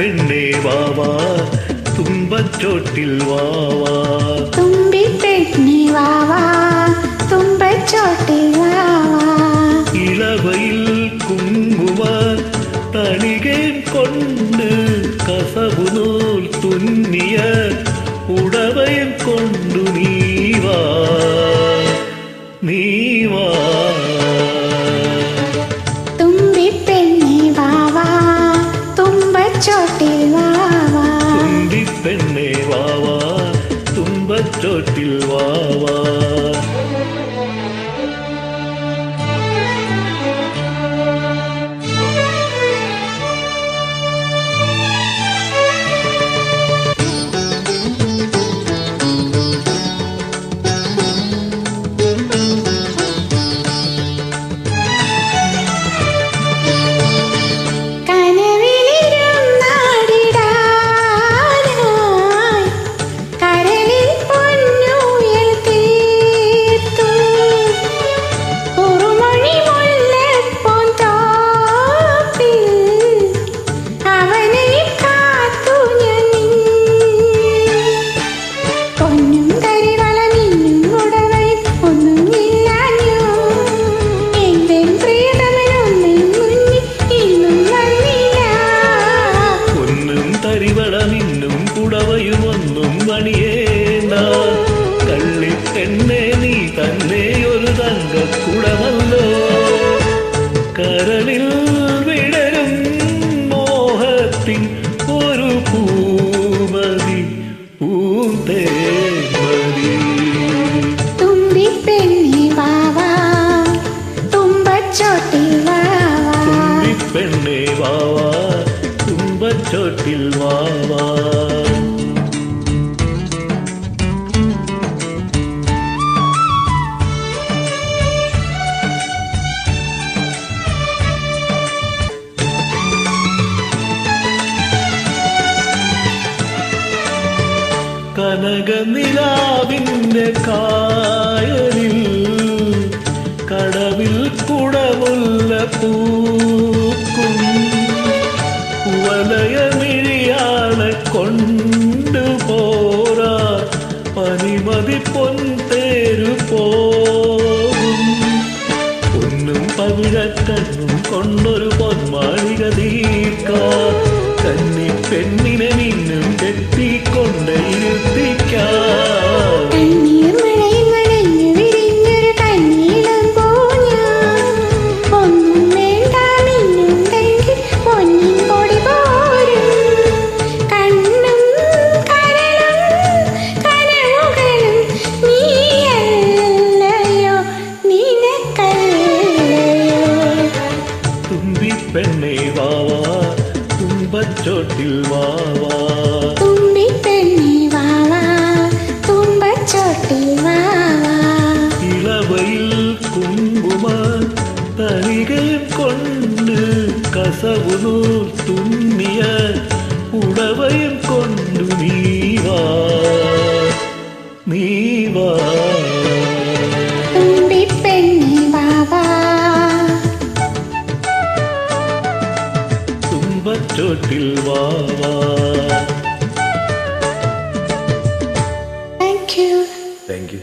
பெண்ணே வாவா தும்பச்சோட்டில் வாவா தும்பி பெண்ணே வாவா தும்பச்சோட்டில் வாவா இளவையில் குங்கும தணிகை கொண்டு கசவு நூல் துண்ணிய உடவையும் கொண்டு நீவா நீவா ചോട്ടിൽ വാവാ കനകനിലാവിന്റെ കായലിൽ കടവിൽ കുടമുല്ല പൂ கொண்டு போரா பனிமதி பொன் தேரு போகும். பொன்னும் பவிழக்கண்ணும் கொண்டொரு பொன் மாளிக தீர்க்கா. கண்ணி பெண்ணினை இன்னும் கெட்டி கொண்டே பெண்ணே வாவா துன்பச்சோட்டில் வாவா. தும்பி பெண்ணே வாவா துன்பச்சோட்டில் வாவா. இளவையில் குங்கும தனிகை கொண்டு கசவு நூல் பூந்தோட்டில் வா வா. Thank you thank you